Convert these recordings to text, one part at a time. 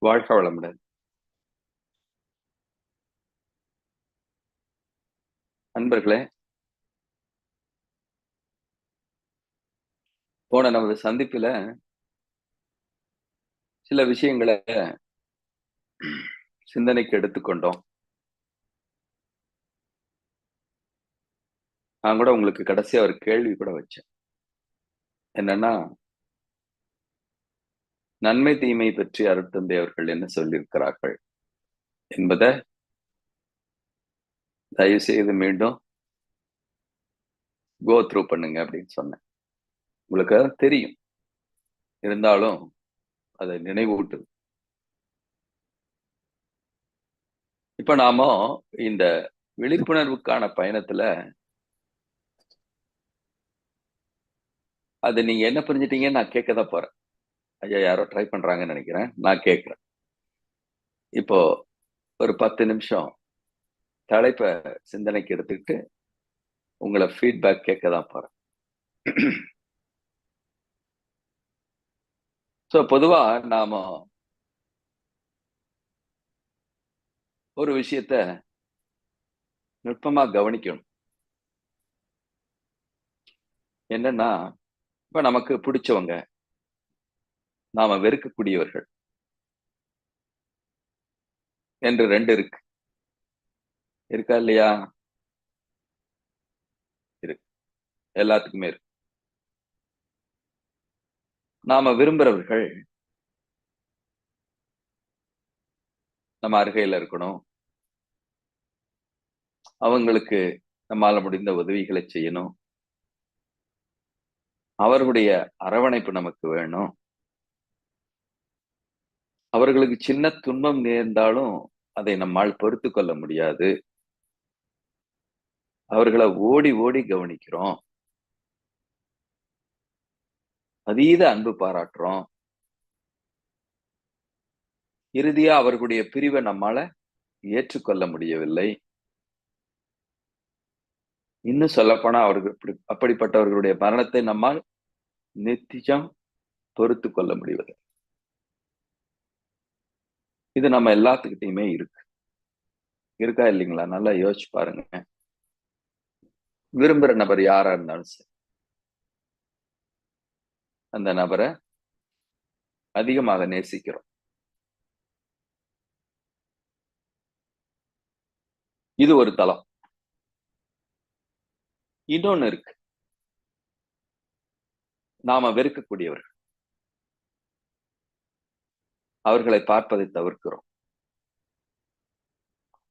வாழ்க வளமுடன். நண்பர்களே போன நமது சந்திப்புல சில விஷயங்களை சிந்தனைக்கு எடுத்துக்கொண்டோம். நான் கூட உங்களுக்கு கடைசியா ஒரு கேள்வி கூட வச்சேன். என்னன்னா நன்மை தீமை பற்றி அருட்தந்தை அவர்கள் என்ன சொல்லியிருக்கிறார்கள் என்பதை தயவு செய்து மீண்டும் கோ த்ரூ பண்ணுங்க அப்படின்னு சொன்னேன். உங்களுக்கு தெரியும். இருந்தாலும் அதை நினைவூட்டுது. இப்ப நாம இந்த விழிப்புணர்வுக்கான பயணத்துல அதை நீங்க என்ன புரிஞ்சிட்டீங்கன்னு நான் கேட்க தான் போறேன். ஐயா யாரோ ட்ரை பண்றாங்கன்னு நினைக்கிறேன். நான் கேட்குறேன். இப்போ ஒரு பத்து நிமிஷம் தலைப்பை சிந்தனைக்கு எடுத்துக்கிட்டு உங்களை ஃபீட்பேக் கேட்க தான் போறேன். ஸோ பொதுவா நாம ஒரு விஷயத்த நுட்பமா கவனிக்கணும். என்னன்னா இப்போ நமக்கு பிடிச்சவங்க நாம வெறுக்கக்கூடியவர்கள். என்று ரெண்டு இருக்கு. இருக்கா இல்லையா? இருக்கு. எல்லாத்துக்குமே இருக்கு. நாம விரும்புறவர்கள் நம்ம அருகையில இருக்கணும். அவங்களுக்கு நம்மால முடிந்த உதவிகளை செய்யணும். அவர்களுடைய அரவணைப்பு நமக்கு வேணும். அவர்களுக்கு சின்ன துன்பம் நேர்ந்தாலும் அதை நம்மால் பொறுத்து கொள்ள முடியாது. அவர்களை ஓடி ஓடி கவனிக்கிறோம். அதீத அன்பு பாராட்டுறோம். இறுதியா அவர்களுடைய பிரிவை நம்மால ஏற்றுக்கொள்ள முடியவில்லை. இன்னும் சொல்லப்போனா அவர்கள் அப்படிப்பட்டவர்களுடைய மரணத்தை நம்மால் நித்தியம் பொறுத்து கொள்ள முடிவதில்லை. இது நம்ம எல்லாத்துக்கிட்டையுமே இருக்கு. இருக்கா இல்லைங்களா? நல்லா யோசிச்சு பாருங்க. விரும்புற நபர் யாரா இருந்தாலும் சரி. அந்த நபரை அதிகமாக நேசிக்கிறோம். இது ஒரு தளம். இன்னொன்னு இருக்கு. நாம வெறுக்கக்கூடியவர்கள். அவர்களை பார்ப்பதை தவிர்க்கிறோம்.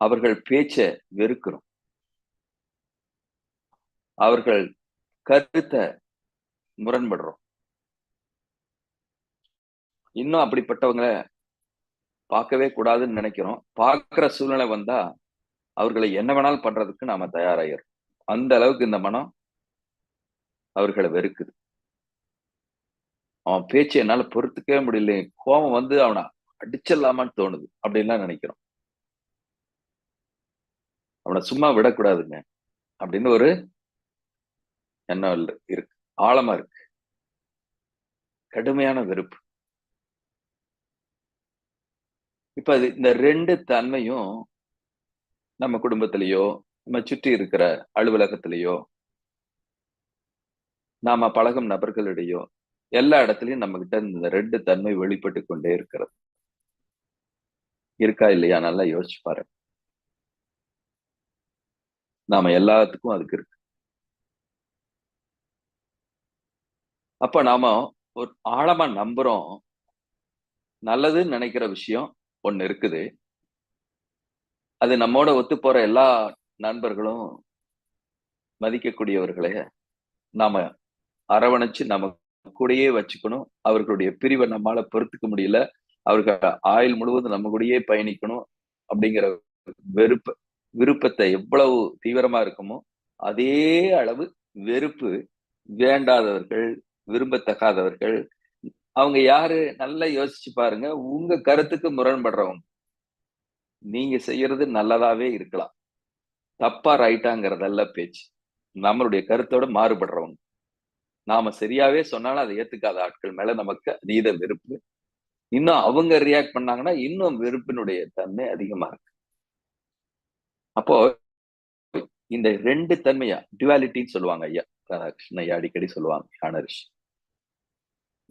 அவர்கள் பேச்ச வெறுக்கிறோம். அவர்கள் கருத்தை முரண்படுறோம். இன்னும் அப்படிப்பட்டவங்களை பார்க்கவே கூடாதுன்னு நினைக்கிறோம். பார்க்குற சூழ்நிலை வந்தா அவர்களை என்ன வேணாலும் பண்றதுக்கு நாம தயாராகிறோம் அந்த அளவுக்கு இந்த மனம் அவர்களை வெறுக்குது. அவன் பேச்சு என்னால பொறுத்துக்கவே முடியல. கோபம் வந்து அவனை அடிச்சிடலாமான்னு தோணுது. அப்படின்லாம் நினைக்கிறோம். அவனை சும்மா விடக்கூடாதுங்க. அப்படின்னு ஒரு எண்ணம் இருக்கு. ஆழமா இருக்கு. கடுமையான வெறுப்பு. இப்ப அது இந்த ரெண்டு தன்மையும் நம்ம குடும்பத்திலேயோ நம்ம சுற்றி இருக்கிற அலுவலகத்திலேயோ நாம பழகும் நபர்களிடையோ எல்லா இடத்துலயும் நம்ம கிட்ட இந்த ரெண்டு தன்மை வெளிப்பட்டு கொண்டே இருக்கிறது. இருக்கா இல்லையா? நல்லா யோசிச்சு பாரு நாம எல்லாத்துக்கும் அதுக்கு இருக்கு. அப்ப நாம ஒரு ஆழமா நம்புறோம். நல்லதுன்னு நினைக்கிற விஷயம் ஒண்ணு இருக்குது. அது நம்மோட ஒத்து போற எல்லா நண்பர்களும் மதிக்கக்கூடியவர்களே நாம அரவணைச்சு நம்ம கூடயே வச்சுக்கணும். அவர்களுடைய பிரிவை நம்மளால பொறுத்துக்க முடியல. அவர்கள் ஆயுள் முழுவதும் நம்ம கூடயே பயணிக்கணும் அப்படிங்கிற வெறுப்ப விருப்பத்தை எவ்வளவு தீவிரமா இருக்குமோ அதே அளவு வெறுப்பு வேண்டாதவர்கள் விரும்பத்தகாதவர்கள் அவங்க யாரு? நல்லா யோசிச்சு பாருங்க. உங்க கருத்துக்கு முரண்படுறவங்க. நீங்க செய்யறது நல்லதாவே இருக்கலாம். தப்பா ரைட்டாங்கிறதல்ல பேச்சு. நம்மளுடைய கருத்தோட மாறுபடுறவங்க. நாம சரியாவே சொன்னாலும் அதை ஏத்துக்காத ஆட்கள் மேல நமக்கு அதீத வெறுப்பு. இன்னும் அவங்க ரியாக்ட் பண்ணாங்கன்னா இன்னும் வெறுப்பினுடைய தன்மை அதிகமா இருக்கு. அப்போ இந்த ரெண்டு தன்மையா டுவாலிட்டின்னு சொல்லுவாங்க ஐயா ராதாகிருஷ்ணன் ஐயா அடிக்கடி சொல்லுவாங்க ஞானரிஷி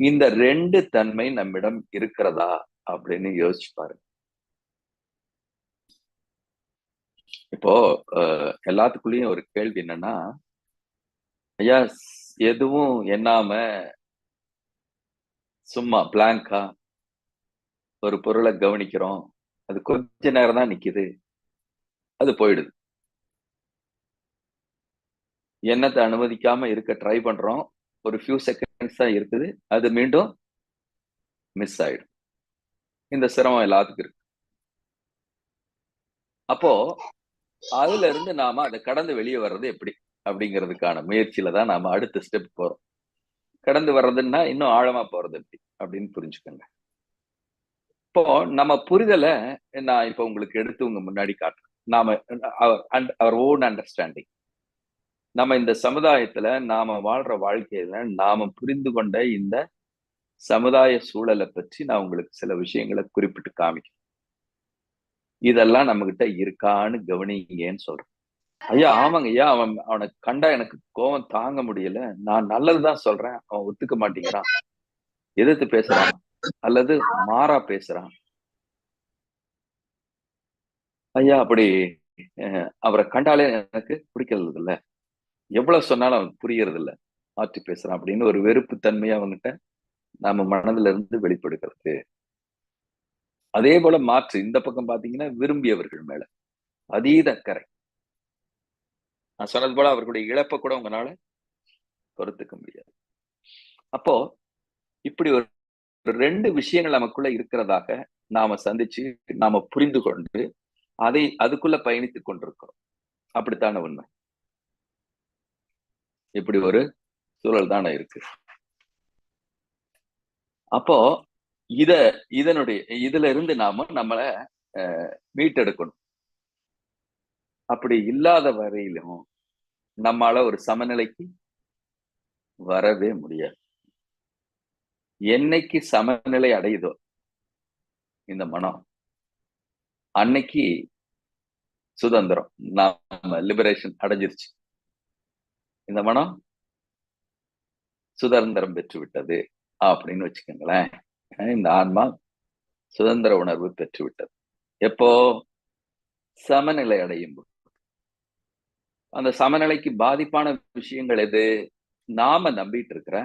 இந்த ரெண்டு தன்மை நம்மிடம் இருக்கிறதா அப்படின்னு யோசிச்சு பாருங்க. இப்போ எல்லாத்துக்குள்ளயும் ஒரு கேள்வி என்னன்னா ஐயா எதுவும் எண்ணாம சும்மா பிளாங்கா ஒரு பொருளை கவனிக்கிறோம். அது கொஞ்ச நேரம் தான் நிக்குது. அது போயிடுது. எண்ணத்தை அனுமதிக்காம இருக்க ட்ரை பண்றோம். ஒரு ஃபியூ செகண்ட்ஸ் தான் இருக்குது. அது மீண்டும் மிஸ் ஆயிடும். இந்த சிரமம் எல்லாத்துக்கும் இருக்கு. அப்போ அதுல இருந்து நாம அதை கடந்து வெளியே வர்றது எப்படி? அப்படிங்கிறதுக்கான முயற்சியில தான் நாம அடுத்த ஸ்டெப் போறோம். கடந்து வர்றதுன்னா இன்னும் ஆழமா போறது எப்படி? அப்படின்னு புரிஞ்சுக்கோங்க. இப்போ நம்ம புரிதலை நான் இப்போ உங்களுக்கு எடுத்து உங்க முன்னாடி காட்டுறேன். நாம அவர் ஓன் அண்டர்ஸ்டாண்டிங் நம்ம இந்த சமுதாயத்துல நாம வாழ்ற வாழ்க்கையில நாம புரிந்து கொண்ட இந்த சமுதாய சூழலை பற்றி நான் உங்களுக்கு சில விஷயங்களை குறிப்பிட்டு காமிக்கிறேன். இதெல்லாம் நம்ம கிட்ட இருக்கான்னு கவனிங்கன்னு சொல்றேன். ஐயா ஆமாங்க ஐயா. அவன் அவனை கண்டா எனக்கு கோவம் தாங்க முடியல. நான் நல்லதுதான் சொல்றேன். அவன் ஒத்துக்க மாட்டேங்கிறான். எதிர்த்து பேசுறான். அல்லது மாறா பேசுறான். ஐயா அப்படி அவரை கண்டாலே எனக்கு பிடிக்கிறது இல்ல எவ்வளவு சொன்னாலும் அவன் புரியறது இல்ல மாற்றி பேசுறான் அப்படின்னு ஒரு வெறுப்பு தன்மையை அவங்ககிட்ட நாம மனதுல இருந்து வெளிப்படுகிறது. அதே போல மாற்று. இந்த பக்கம் பாத்தீங்கன்னா விரும்பியவர்கள் மேல. அதீத கரை. நான் சொன்னது போல அவர்களுடைய இழப்பை கூட உங்களால பொறுத்துக்க முடியாது. அப்போ இப்படி ஒரு ரெண்டு விஷயங்கள் நமக்குள்ள இருக்கிறதாக நாம சந்திச்சு நாம புரிந்து கொண்டு அதை அதுக்குள்ள பயணித்துக் கொண்டிருக்கிறோம். அப்படித்தான உண்மை? இப்படி ஒரு சூழல் தானே இருக்கு. அப்போ இத இதனுடைய இதுல இருந்து நாம நம்மளை மீட்டெடுக்கணும். அப்படி இல்லாத வரையிலும் நம்மால ஒரு சமநிலைக்கு வரவே முடியாது. என்னைக்கு சமநிலை அடையுதோ இந்த மனம் அன்னைக்கு சுதந்திரம் நாம லிபரேஷன் அடைஞ்சிருச்சு. இந்த மனம் சுதந்திரம் பெற்று விட்டது அப்படின்னு வச்சுக்கோங்களேன். இந்த ஆன்மா சுதந்திர உணர்வு பெற்று விட்டது எப்போ? சமநிலை அடையும் போது அந்த சமநிலைக்கு பாதிப்பான விஷயங்கள் எது? நாம நம்பிட்டு இருக்கிற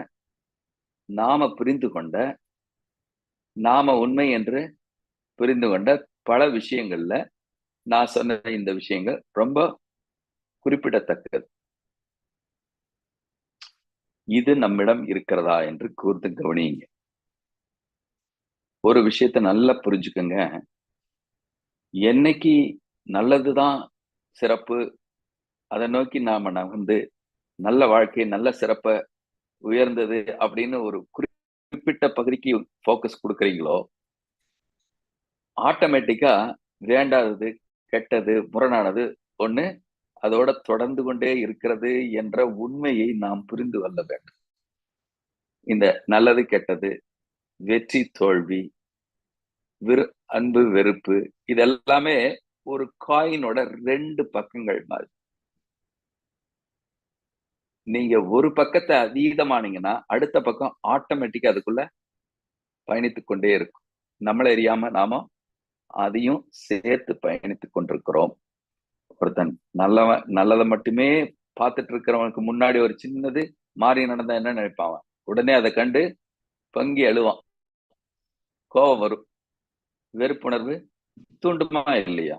நாம புரிந்து கொண்ட நாம உண்மை என்று புரிந்து கொண்ட பல விஷயங்கள்ல நான் சொன்ன இந்த விஷயங்கள் ரொம்ப குறிப்பிடத்தக்கது. இது நம்மிடம் இருக்கிறதா என்று கூர்ந்து கவனியுங்க. ஒரு விஷயத்த நல்லா புரிஞ்சுக்கோங்க. என்னைக்கு நல்லதுதான் சிறப்பு அதை நோக்கி நாம வந்து நல்ல வாழ்க்கை நல்ல சிறப்ப உயர்ந்தது அப்படின்னு ஒரு குறிப்பிட்ட பகுதிக்கு ஃபோக்கஸ் கொடுக்குறீங்களோ ஆட்டோமேட்டிக்கா வேண்டாதது கெட்டது முரணானது ஒண்ணு அதோட தொடர்ந்து கொண்டே இருக்கிறது என்ற உண்மையை நாம் புரிந்து கொள்ள வேண்டும். இந்த நல்லது கெட்டது வெற்றி தோல்வி விரு அன்பு வெறுப்பு இதெல்லாமே ஒரு காயினோட ரெண்டு பக்கங்கள் மாதிரி. நீங்க ஒரு பக்கத்தை அதீதமானீங்கன்னா அடுத்த பக்கம் ஆட்டோமேட்டிக்கா அதுக்குள்ள பயணித்து கொண்டே இருக்கும். நம்மளை அறியாம நாம அதையும் சேர்த்து பயணித்து கொண்டிருக்கிறோம். ஒருத்தன் நல்லவன் நல்லதை மட்டுமே பார்த்துட்டு இருக்கிறவனுக்கு முன்னாடி ஒரு சின்னது மாறி நடந்தா என்ன நினைப்பான் உடனே அதை கண்டு பங்கி அழுவான். கோபம் வரும். வெறுப்புணர்வு தூண்டுமா இல்லையா?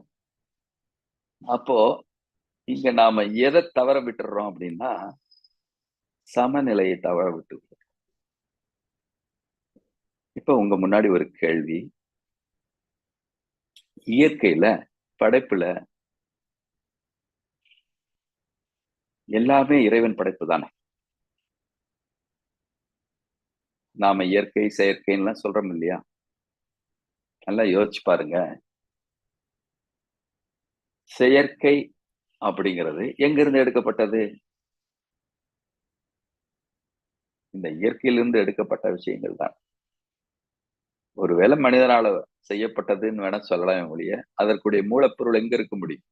அப்போ இங்க நாம எதை தவற விட்டுறோம் அப்படின்னா சமநிலையை தவற விட்டு இப்ப உங்க முன்னாடி ஒரு கேள்வி. இயற்கையில படைப்புல எல்லாமே இறைவன் படைப்பு தானே? நாம இயற்கை செயற்கைன்னு சொல்றோம் இல்லையா? நல்லா யோசிச்சு பாருங்க. செயற்கை அப்படிங்கிறது எங்கிருந்து எடுக்கப்பட்டது? இந்த இயற்கையிலிருந்து எடுக்கப்பட்ட விஷயங்கள் தான். ஒருவேளை மனிதனால செய்யப்பட்டதுன்னு வேணா சொல்லலாம் ஒழிய அதற்குடைய மூலப்பொருள் எங்க இருக்க முடியும்?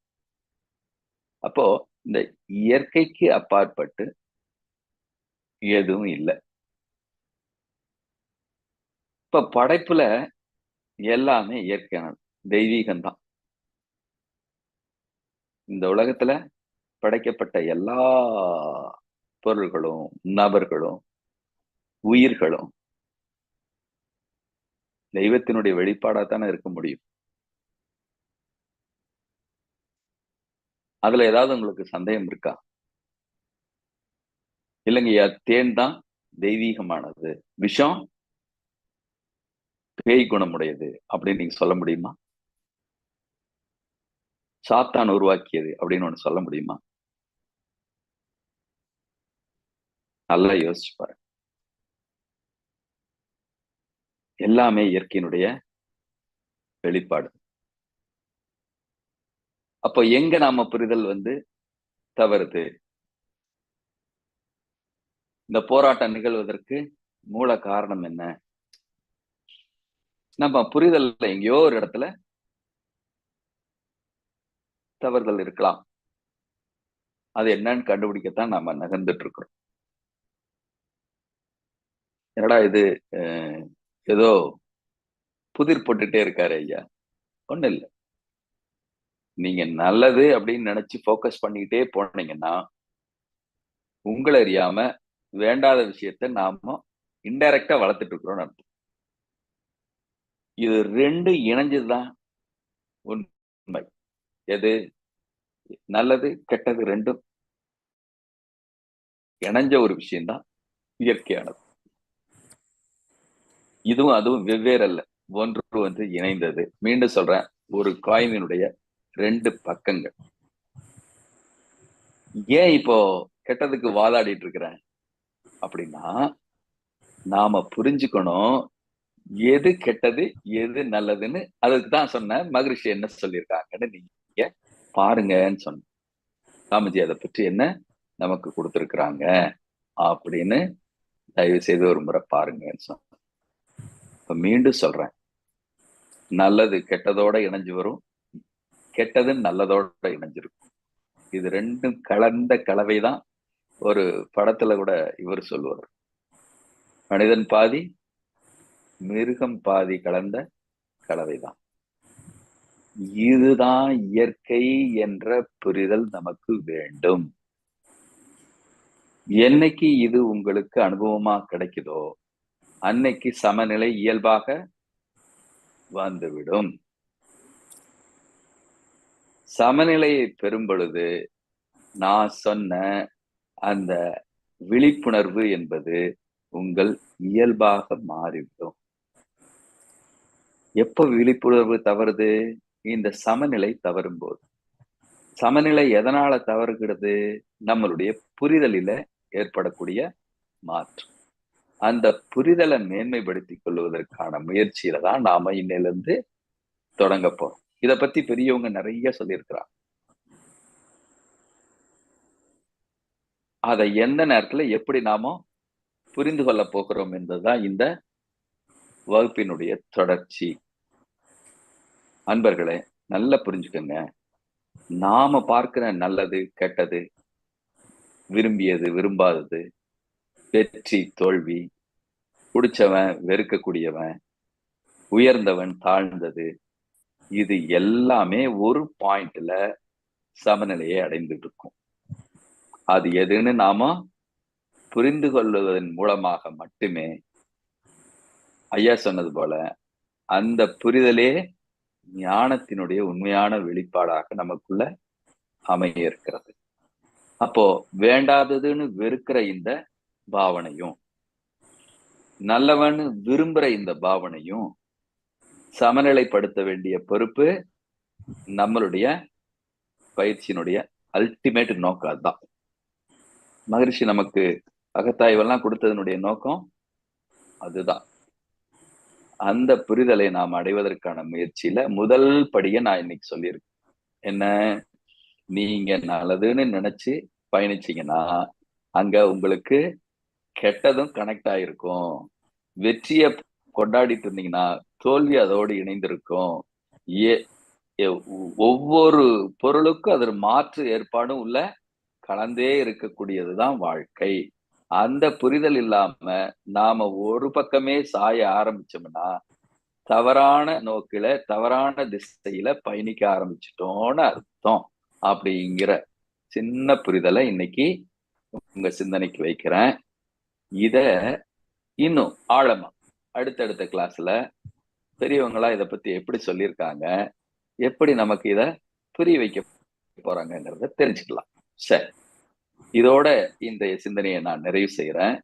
அப்போ இந்த இயற்கைக்கு அப்பாற்பட்டு எதுவும் இல்லை. இப்ப படைப்புல எல்லாமே இயற்கையானது தெய்வீகம்தான் இந்த உலகத்துல படைக்கப்பட்ட எல்லா பொருள்களும் நபர்களும் உயிர்களும் தெய்வத்தினுடைய வெளிப்பாடா தானே இருக்க முடியும். அதுல ஏதாவது உங்களுக்கு சந்தேகம் இருக்கா? இல்லைங்கய்யா தேன் தான் தெய்வீகமானது. விஷம் பேய் குணமுடையது அப்படின்னு நீங்க சொல்ல முடியுமா? சாத்தான் உருவாக்கியது அப்படின்னு ஒண்ணு சொல்ல முடியுமா? நல்லா யோசிச்சு பாருங்க. எல்லாமே இயற்கையினுடைய வெளிப்பாடு. அப்போ எங்க நாம புரிதல் வந்து தவறுது? இந்த போராட்டம் நிகழ்வதற்கு மூல காரணம் என்ன? நம்ம புரிதல் எங்கேயோ ஒரு இடத்துல தவறுதல் இருக்கலாம். அது என்னன்னு கண்டுபிடிக்கத்தான் நாம நகர்ந்துட்டு இருக்கிறோம். என்னடா இது ஏதோ புதிர் போட்டுட்டே இருக்காரு ஐயா. ஒண்ணு இல்லை. நீங்க நல்லது அப்படின்னு நினைச்சு போக்கஸ் பண்ணிக்கிட்டே போனீங்கன்னா உங்களை அறியாம வேண்டாத விஷயத்த நாம இன்டைரக்டா வளர்த்துட்டு இருக்கிறோம்னு அர்த்தம். இது ரெண்டு இணைஞ்சதுதான் உண்மை. எது? நல்லது கெட்டது ரெண்டும் இணைஞ்ச ஒரு விஷயம்தான் இயற்கையானது. இதுவும் அதுவும் வெவ்வேறு அல்ல ஒன்று வந்து இணைந்தது. மீண்டும் சொல்றேன் ஒரு காயினுடைய ரெண்டு பக்கங்கள். ஏன் இப்போ கெட்டதுக்கு வாதாடிட்டு இருக்கிறேன்? அப்படின்னா நாம புரிஞ்சுக்கணும் எது கெட்டது எது நல்லதுன்னு. அதுக்கு தான் சொன்ன மகிழ்ச்சி என்ன சொல்லியிருக்காங்கன்னு நீங்க பாருங்கன்னு சொன்ன. ராமஜி அதை பற்றி என்ன நமக்கு கொடுத்துருக்குறாங்க அப்படின்னு தயவு செய்து ஒரு முறை பாருங்கன்னு சொன்ன. மீண்டும் சொல்றேன். நல்லது கெட்டதோட இணைஞ்சு வரும். கெட்டது நல்லதோட இணைஞ்சிருக்கும். இது ரெண்டும் கலந்த கலவைதான் ஒரு படத்துல கூட இவர் சொல்லுவார். மனிதன் பாதி மிருகம் பாதி கலந்த கலவைதான். இதுதான் இயற்கை என்ற புரிதல் நமக்கு வேண்டும். என்னைக்கு இது உங்களுக்கு அனுபவமா கிடைக்குதோ அன்னைக்கு சமநிலை இயல்பாக வந்துவிடும். சமநிலையை பெறும் பொழுது நான் சொன்ன அந்த விழிப்புணர்வு என்பது உங்கள் இயல்பாக மாறிவிடும். எப்ப விழிப்புணர்வு தவறுது? இந்த சமநிலை தவறும் போது. சமநிலை எதனால தவறுகிறது? நம்மளுடைய புரிதலில ஏற்படக்கூடிய மாற்றம் அந்த புரிதலை மேன்மைப்படுத்திக் கொள்வதற்கான முயற்சியில தான் நாம இன்னிலிருந்து தொடங்க போறோம். இதை பத்தி பெரியவங்க நிறைய சொல்லியிருக்கிறாங்க. அதை எந்த நேரத்துல எப்படி நாம புரிந்து கொள்ள போகிறோம் என்பதுதான் இந்த வகுப்பினுடைய தொடர்ச்சி. அன்பர்களே நல்லா புரிஞ்சுக்கோங்க. நாம பார்க்கிற நல்லது கெட்டது விரும்பியது விரும்பாதது வெற்றி தோல்வி. பிடிச்சவன் வெறுக்கக்கூடியவன் உயர்ந்தவன் தாழ்ந்தது. இது எல்லாமே ஒரு பாயிண்ட்ல சமநிலையை அடைந்துட்டு இருக்கும் அது எதுன்னு நாம புரிந்து கொள்வதன் மூலமாக மட்டுமே ஐயா சொன்னது போல அந்த புரிதலே ஞானத்தினுடைய உண்மையான வெளிப்பாடாக நமக்குள்ள அமைய இருக்கிறது. அப்போ வேண்டாததுன்னு வெறுக்கிற இந்த பாவனையும். நல்லவன்னு விரும்புற இந்த பாவனையும் சமநிலைப்படுத்த வேண்டிய பொறுப்பு நம்மளுடைய பயிற்சியினுடைய அல்டிமேட் நோக்கம் அதுதான். மகிழ்ச்சி நமக்கு அகத்தாய்வெல்லாம் கொடுத்ததனுடைய நோக்கம் அதுதான். அந்த புரிதலை நாம் அடைவதற்கான முயற்சியில முதல் படியை நான் இன்னைக்கு சொல்லியிருக்கேன். என்ன? நீங்க நல்லதுன்னு நினைச்சு பயணிச்சீங்கன்னா அங்க உங்களுக்கு கெட்டதும் கனெக்ட் ஆயிருக்கும். வெற்றியை கொண்டாடிட்டு இருந்தீங்கன்னா தோல்வி அதோடு இணைந்திருக்கும். ஏ- ஒவ்வொரு பொருளுக்கும் அதில் மாற்று ஏற்பாடும் உள்ள கலந்தே இருக்கக்கூடியதுதான் வாழ்க்கை. அந்த புரிதல் இல்லாம நாம ஒரு பக்கமே சாய ஆரம்பிச்சோம்னா தவறான நோக்கில தவறான திசையில பயணிக்க ஆரம்பிச்சிட்டோம்னு அர்த்தம். அப்படிங்கிற சின்ன புரிதலை இன்னைக்கு உங்க சிந்தனைக்கு வைக்கிறேன். இத இன்னும் ஆழமா அடுத்தடுத்த கிளாஸ்ல பெரியவங்களா இதை பத்தி எப்படி சொல்லியிருக்காங்க எப்படி நமக்கு இத புரிய வைக்க போறாங்கிறத தெரிஞ்சுக்கலாம். சரி. இதோட இந்த சிந்தனையை நான் நிறைவு செய்யறேன்